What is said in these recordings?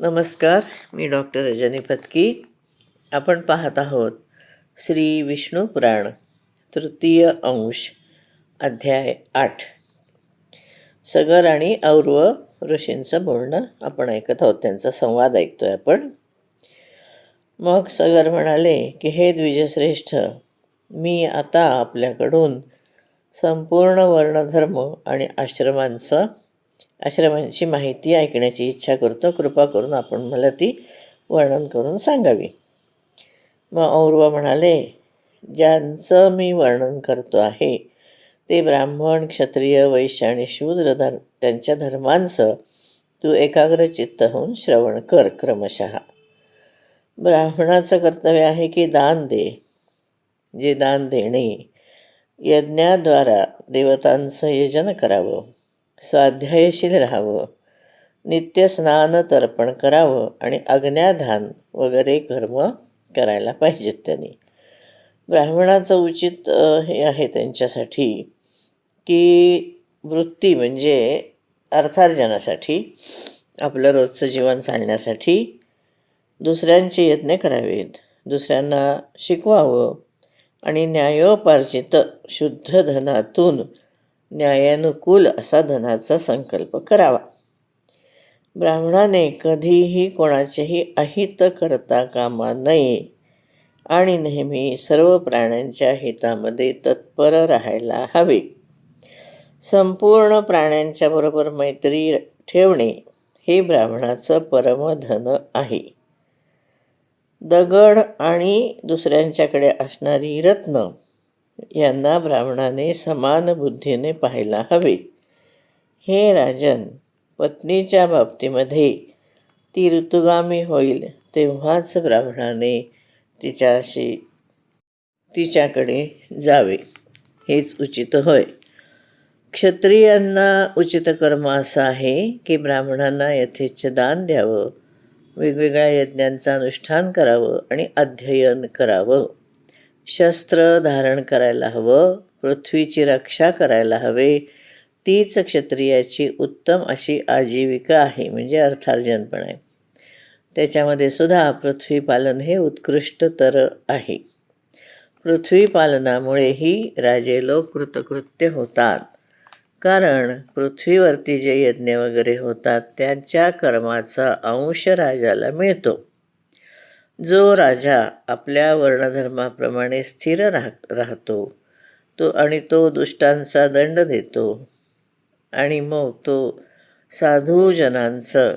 नमस्कार मी डॉक्टर रजनी पत्की आपण पाहत आहोत श्री विष्णू पुराण तृतीय अंश अध्याय आठ. सगर आणि और्व ऋषींचं बोलणं आपण ऐकत आहोत त्यांचा संवाद ऐकतोय आपण. मग सगर म्हणाले की हे द्विजश्रेष्ठ मी आता आपल्याकडून संपूर्ण वर्णधर्म आणि आश्रमांचं आश्रमांची माहिती ऐकण्याची इच्छा करतो. कृपा करून आपण मला ती वर्णन करून सांगावी. मग और्व म्हणाले ज्यांचं मी वर्णन करतो आहे ते ब्राह्मण क्षत्रिय वैश्य आणि शूद्र धर त्यांच्या धर्मांचं तू एकाग्रचित्त होऊन श्रवण कर क्रमशः. ब्राह्मणाचं कर्तव्य आहे की दान दे. जे दान देणे यज्ञाद्वारा देवतांचं यजन करावं. स्वाध्यायशील राहावं. नित्य स्नान तर्पण करावं आणि अज्ञाधान वगैरे कर्म करायला पाहिजेत त्यांनी. ब्राह्मणाचं उचित हे आहे त्यांच्यासाठी की वृत्ती म्हणजे अर्थार्जनासाठी आपलं रोजचं जीवन चालण्यासाठी दुसऱ्यांचे यत्न करावेत. दुसऱ्यांना शिकवावं आणि न्यायोपार्जित शुद्ध धनातून न्यायानुकूल असा धनाचा संकल्प करावा. ब्राह्मणाने कधीही कोणाचेही अहित करता कामा नये आणि नेहमी सर्व प्राण्यांच्या हितामध्ये तत्पर राहायला हवे. संपूर्ण प्राण्यांच्या बरोबर मैत्री ठेवणे हे ब्राह्मणाचं परमधन आहे. दगड आणि दुसऱ्यांच्याकडे असणारी रत्न यांना ब्राह्मणाने समान बुद्धीने पाहायला हवे. हे राजन पत्नीच्या बाबतीमध्ये ती ऋतुगामी होईल तेव्हाच ब्राह्मणाने तिच्याशी तिच्याकडे जावे. हेच उचित होय. क्षत्रियांना उचित कर्म असं आहे की ब्राह्मणांना यथेच्छ दान द्यावं वेगवेगळ्या यज्ञांचं अनुष्ठान करावं आणि अध्ययन करावं. शस्त्र धारण करायला हवं पृथ्वीची रक्षा करायला हवे. तीच क्षत्रियाची उत्तम अशी आजीविका आहे म्हणजे अर्थार्जन पण आहे त्याच्यामध्ये सुद्धा पृथ्वीपालन हे उत्कृष्ट तर आहे. पृथ्वीपालनामुळेही राजे लोक कृतकृत्य होतात. कारण पृथ्वीवरती जे यज्ञ वगैरे होतात त्यांच्या कर्माचा अंश राजाला मिळतो. जो राजा आपल्या वर्णधर्माप्रमाणे स्थिर राह राहतो तो आणि तो दुष्टांचा दंड देतो. आणि मग तो साधूजनांचं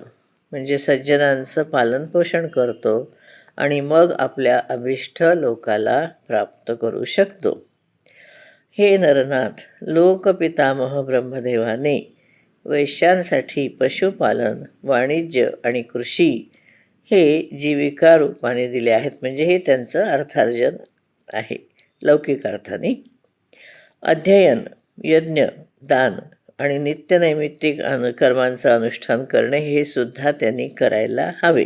म्हणजे सज्जनांचं पालनपोषण करतो आणि मग आपल्या अभिष्ट लोकाला प्राप्त करू शकतो. हे नरनाथ लोकपितामह ब्रह्मदेवाने वैश्यांसाठी पशुपालन वाणिज्य आणि कृषी हे जीविका रूपाने दिले आहेत. म्हणजे हे त्यांचं अर्थार्जन आहे. लौकिक अर्थाने. अध्ययन यज्ञ दान आणि नित्यनैमित्तिक अनु कर्मांचं अनुष्ठान करणे हे सुद्धा त्यांनी करायला हवे.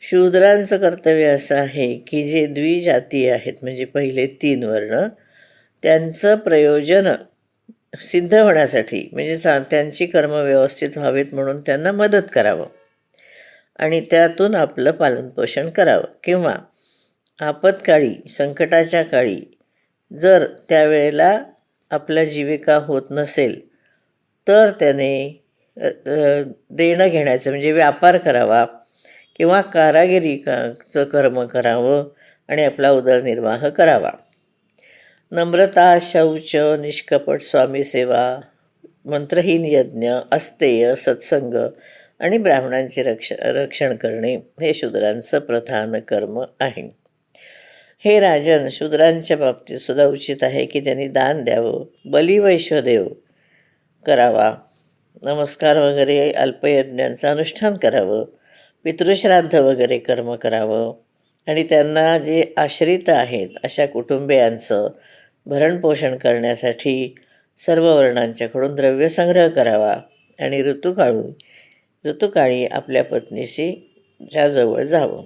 शूद्रांचं कर्तव्य असं आहे की जे द्विजाती आहेत. म्हणजे पहिले तीन वर्ण. त्यांचं प्रयोजन सिद्ध होण्यासाठी. म्हणजे त्यांची कर्म व्यवस्थित व्हावेत म्हणून त्यांना मदत करावं. आणि त्यातून आपलं पालनपोषण करावं. किंवा आपत्काळी संकटाच्या काळी जर त्यावेळेला आपल्या जीविका होत नसेल तर त्याने देणं घेण्याचं म्हणजे व्यापार करावा किंवा कारागिरी काचं कर्म करावं आणि आपला उदरनिर्वाह करावा. नम्रता शौच निष्कपट स्वामी सेवा मंत्रहीन यज्ञ अस्तेय सत्संग आणि ब्राह्मणांचे रक्ष रक्षण करणे हे शूद्रांचं प्रधान कर्म आहे. हे राजन शूद्रांच्या बाबतीत सुद्धा उचित आहे की त्यांनी दान द्यावं बलिवैश्वदेव करावा नमस्कार वगैरे अल्पयज्ञांचं अनुष्ठान करावं पितृश्राद्ध वगैरे कर्म करावं आणि त्यांना जे आश्रित आहेत अशा कुटुंबियांचं भरणपोषण करण्यासाठी सर्व वर्णांच्याकडून द्रव्यसंग्रह करावा आणि ऋतुकाळू ऋतुकाळी आपल्या पत्नीशी ज्याजवळ जावं.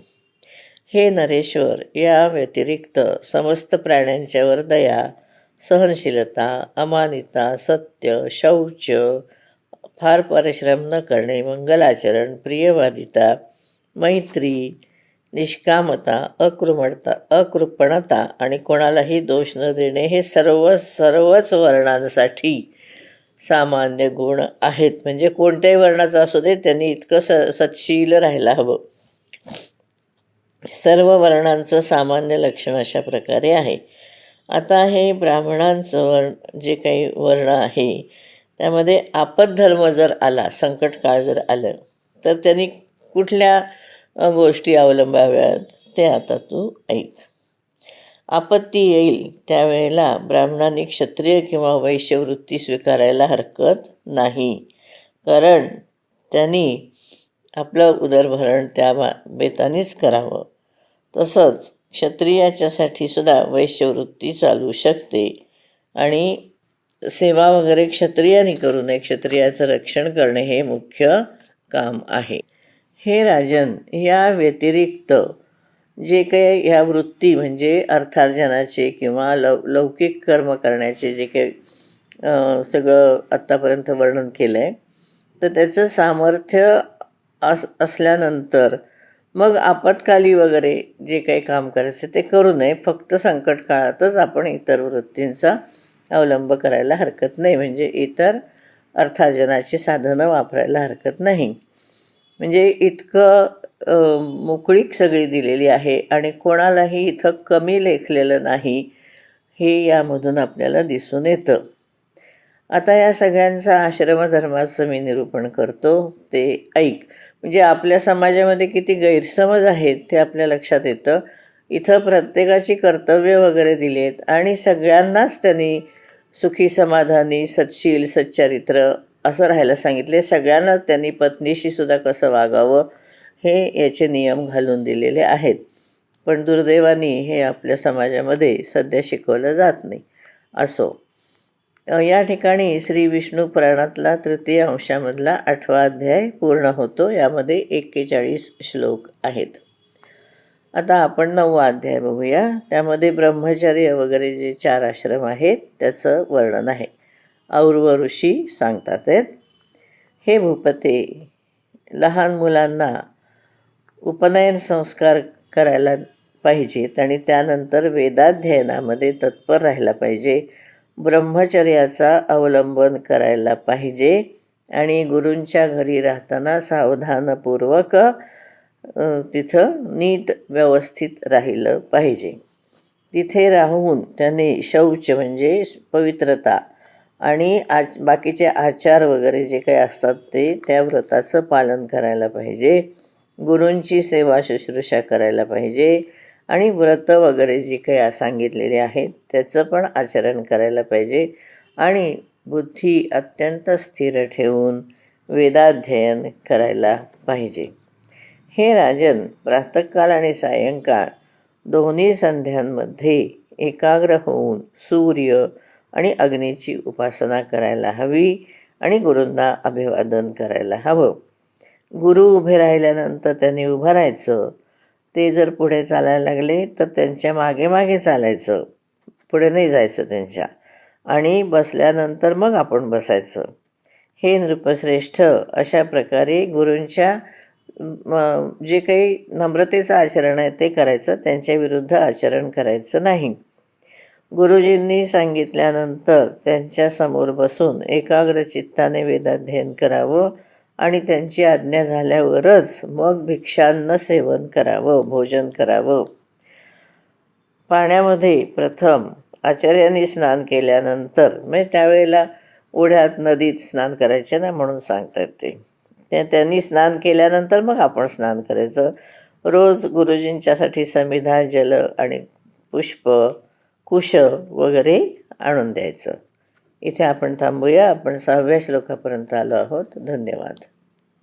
हे नरेश्वर या व्यतिरिक्त समस्त प्राण्यांच्यावर दया सहनशीलता अमानिता सत्य शौच फार परिश्रम न करणे मंगलाचरण प्रियवादिता मैत्री निष्कामता अकृमणता अकृपणता आणि कोणालाही दोष न देणे हे सर्व सर्वच वर्णांसाठी सामान्य गुण आहेत. म्हणजे कोणत्याही वर्णाचा असू दे त्यांनी इतकं स सत्शील राहायला हवं. सर्व वर्णांचं सामान्य लक्षण अशा प्रकारे आहे. आता हे ब्राह्मणांचं वर्ण जे काही वर्ण आहे त्यामध्ये आपद्धर्म जर आला संकट काळ जर आलं तर त्यांनी कुठल्या गोष्टी अवलंबाव्यात ते आता तू ऐक. आपत्ती येईल त्यावेळेला ब्राह्मणांनी क्षत्रिय किंवा वैश्यवृत्ती स्वीकारायला हरकत नाही. कारण त्यांनी आपलं उदरभरण त्या बा बेतानेच करावं. तसंच क्षत्रियाच्यासाठी सुद्धा वैश्यवृत्ती चालू शकते आणि सेवा वगैरे क्षत्रियाने करू नये. क्षत्रियाचं रक्षण करणे हे मुख्य काम आहे. हे राजन या व्यतिरिक्त जे काही ह्या वृत्ती म्हणजे अर्थार्जनाचे किंवा लव लौकिक कर्म करण्याचे जे काही सगळं आत्तापर्यंत वर्णन केलं आहे तर त्याचं सामर्थ्य अस असल्यानंतर मग आपत्काली वगैरे जे काही काम करायचं ते करू नये. फक्त संकट काळातच आपण इतर वृत्तींचा अवलंब करायला हरकत नाही. म्हणजे इतर अर्थार्जनाची साधनं वापरायला हरकत नाही. म्हणजे इतकं मोकळीक सगळी दिलेली आहे आणि कोणालाही इथं कमी लेखलेलं नाही हे यामधून आपल्याला दिसून येतं. आता या सगळ्यांचा आश्रमधर्माचं मी निरूपण करतो ते ऐक. म्हणजे आपल्या समाजामध्ये किती गैरसमज आहेत ते आपल्या लक्षात येतं. इथं प्रत्येकाची कर्तव्य वगैरे दिली आहेत आणि सगळ्यांनाच त्यांनी सुखी समाधानी सत्शील सच्चरित्र असं राहायला सांगितले सगळ्यांनाच त्यांनी पत्नीशी सुद्धा कसं वागावं हे याचे नियम घालून दिलेले आहेत. पण दुर्दैवाने हे आपल्या समाजामध्ये सध्या शिकवलं जात नाही असो. या ठिकाणी श्री विष्णू पुराणातला तृतीय अंशामधला आठवा अध्याय पूर्ण होतो. यामध्ये एक्केचाळीस श्लोक आहेत. आता आपण नववा अध्याय बघूया. त्यामध्ये ब्रह्मचर्य वगैरे जे चार आश्रम आहेत त्याचं वर्णन आहे. और्व ऋषी सांगतात आहेत. हे भूपते लहान मुलांना उपनयन संस्कार करायला पाहिजेत आणि त्यानंतर वेदाध्ययनामध्ये तत्पर राहायला पाहिजे. ब्रह्मचर्याचा अवलंबन करायला पाहिजे आणि गुरूंच्या घरी राहताना सावधानपूर्वक तिथं नीट व्यवस्थित राहिलं पाहिजे. तिथे राहून त्याने शौच म्हणजे पवित्रता आणि आज बाकीचे आचार वगैरे जे काही असतात ते त्या व्रताचं पालन करायला पाहिजे. गुरूंची सेवा शुश्रूषा करायला पाहिजे आणि व्रत वगैरे जी काही सांगितलेली आहेत त्याचं पण आचरण करायला पाहिजे. आणि बुद्धी अत्यंत स्थिर ठेवून वेदाध्ययन करायला पाहिजे. हे राजन प्रातःकाळ आणि सायंकाळ दोन्ही संध्यांमध्ये एकाग्र होऊन सूर्य आणि अग्नीची उपासना करायला हवी आणि गुरूंना अभिवादन करायला हवं. गुरु उभे राहिल्यानंतर त्यांनी उभं राहायचं. ते जर पुढे चालायला लागले तर त्यांच्या मागे मागे चालायचं. पुढे नाही जायचं त्यांच्या. आणि बसल्यानंतर मग आपण बसायचं. हे नृपश्रेष्ठ अशा प्रकारे गुरूंच्या जे काही नम्रतेचं आचरण आहे ते करायचं त्यांच्या विरुद्ध आचरण करायचं नाही. गुरुजींनी सांगितल्यानंतर त्यांच्यासमोर बसून एकाग्र चित्ताने वेदाध्ययन करावं. आणि त्यांची आज्ञा झाल्यावरच मग भिक्षान्न सेवन करावं भोजन करावं. पाण्यामध्ये प्रथम आचार्यांनी स्नान केल्यानंतर म्हणजे त्यावेळेला ओढ्यात नदीत स्नान करायचे ना म्हणून सांगतात ते. त्या त्यांनी स्नान केल्यानंतर मग आपण स्नान करायचं. रोज गुरुजींच्यासाठी समिधा जल आणि पुष्प कुश वगैरे आणून द्यायचं. इथे आपण थांबूया. आपण सहाव्या श्लोकापर्यंत आलो आहोत. धन्यवाद.